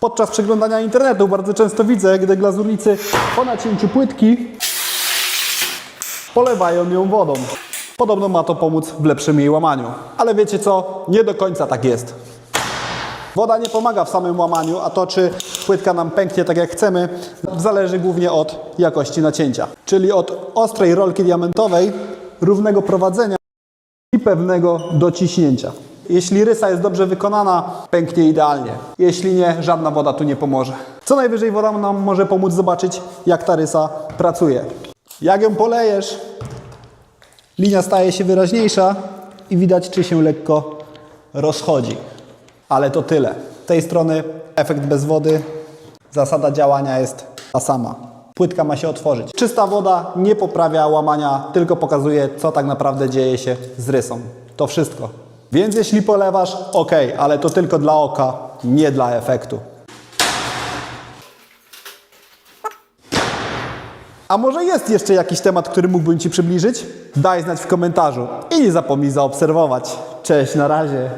Podczas przeglądania internetu bardzo często widzę, gdy glazurnicy po nacięciu płytki polewają ją wodą. Podobno ma to pomóc w lepszym jej łamaniu. Ale wiecie co? Nie do końca tak jest. Woda nie pomaga w samym łamaniu, a to czy płytka nam pęknie tak jak chcemy, zależy głównie od jakości nacięcia. Czyli od ostrej rolki diamentowej, równego prowadzenia i pewnego dociśnięcia. Jeśli rysa jest dobrze wykonana, pęknie idealnie. Jeśli nie, żadna woda tu nie pomoże. Co najwyżej woda nam może pomóc zobaczyć, jak ta rysa pracuje. Jak ją polejesz, linia staje się wyraźniejsza i widać, czy się lekko rozchodzi. Ale to tyle. Z tej strony efekt bez wody, zasada działania jest ta sama. Płytka ma się otworzyć. Czysta woda nie poprawia łamania, tylko pokazuje, co tak naprawdę dzieje się z rysą. To wszystko. Więc jeśli polewasz, ok, ale to tylko dla oka, nie dla efektu. A może jest jeszcze jakiś temat, który mógłbym Ci przybliżyć? Daj znać w komentarzu i nie zapomnij zaobserwować. Cześć, na razie.